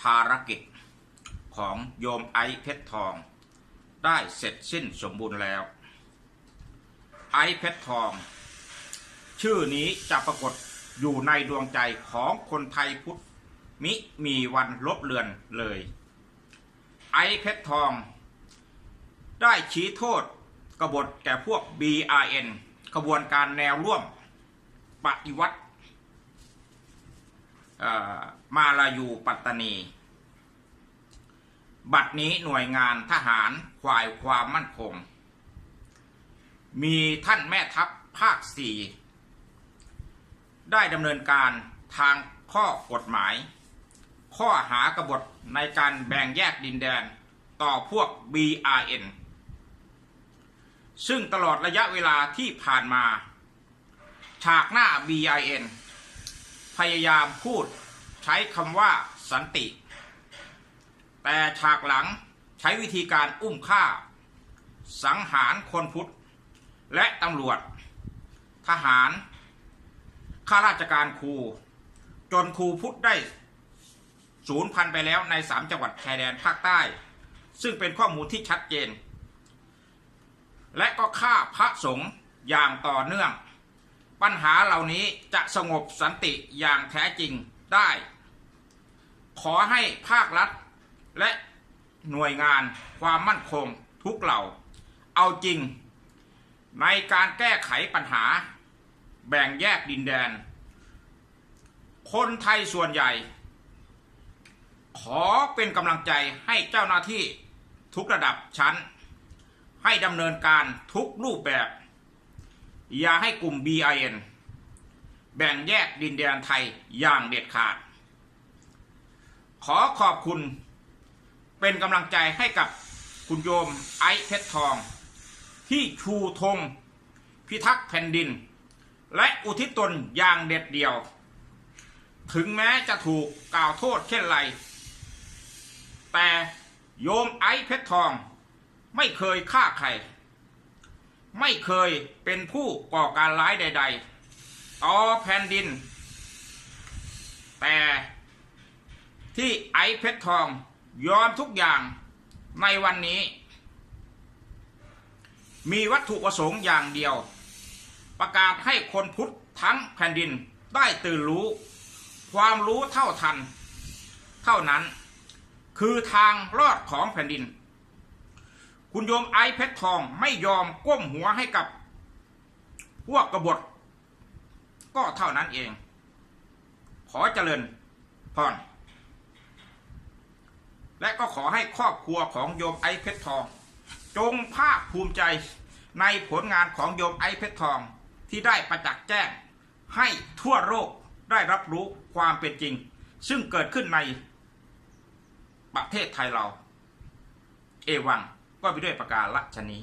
ภารกิจของโยมไอเพชรทอง ได้เสร็จสิ้นสมบูรณ์แล้ว ไอเพชรทอง ชื่อนี้จะปรากฏอยู่ในดวงใจของคนไทยพุทธมิมีวันลบเลือนเลย ไอเพชรทอง ได้ชี้โทษกบฏแก่พวก BRN ขบวนการแนวร่วมปฏิวัติ มาลายูปัตตานี บัดนี้หน่วยงานทหารฝ่ายความมั่นคง มีท่านแม่ทัพภาคสี่ได้ดำเนินการทางข้อกฎหมาย ข้อหากบฏในการแบ่งแยกดินแดนต่อพวก BRN ซึ่งตลอดระยะเวลาที่ผ่านมา ฉากหน้า BIN พยายามพูดใช้คำว่าสันติ แต่ฉากหลังใช้วิธีการอุ้มฆ่า สังหารคนพุทธ และตำรวจ ทหาร ข้าราชการครู จนครูพุทธได้ศูนย์พันไปแล้วในสามจังหวัดชายแดนภาคใต้ ซึ่งเป็นข้อมูลที่ชัดเจน และก็ฆ่าพระสงฆ์อย่างต่อเนื่อง ปัญหาเหล่านี้จะสงบสันติอย่างแท้จริงได้ ขอให้ภาครัฐ และหน่วยงานความมั่นคงทุกเหล่า เอาจริง ในการแก้ไขปัญหา แบ่งแยกดินแดน คนไทยส่วนใหญ่ ขอเป็นกำลังใจให้เจ้าหน้าที่ทุกระดับชั้น ให้ดำเนินการทุกรูปแบบ อย่าให้กลุ่ม BIN แบ่งแยกดินแดนไทยอย่างเด็ดขาด ขอขอบคุณ เป็นกำลังใจให้กับคุณโยมไอซ์เพชรทอง ที่ชูธงพิทักษ์แผ่นดิน และอุทิศตนอย่างเด็ดเดี่ยว ถึงแม้จะถูกกล่าวโทษเช่นไร แต่โยมไอซ์เพชรทองไม่เคยฆ่าใคร ไม่เคยเป็นผู้ก่อการร้ายใด ๆ ต่อแผ่นดิน แต่ที่ไอซ์เพชรทองยอมทุกอย่างในวันนี้ มีวัตถุประสงค์อย่างเดียว ประกาศให้คนพุทธทั้งแผ่นดินได้ตื่นรู้ ความรู้เท่าทัน เท่านั้น คือทางรอดของแผ่นดิน คุณโยมไอซ์เพชรทองไม่ยอมก้มหัวให้กับ พวกกบฏ ก็เท่านั้นเอง ขอเจริญพรและก็ขอให้ครอบครัวของโยมไอซ์เพชรทอง จงภาคภูมิใจในผลงานของโยมไอซ์เพชรทองที่ได้ประจักษ์แจ้ง ให้ทั่วโลกได้รับรู้ความเป็นจริง ซึ่งเกิดขึ้นในประเทศไทยเรา เอวัง ก็ไปด้วยประการละชนี้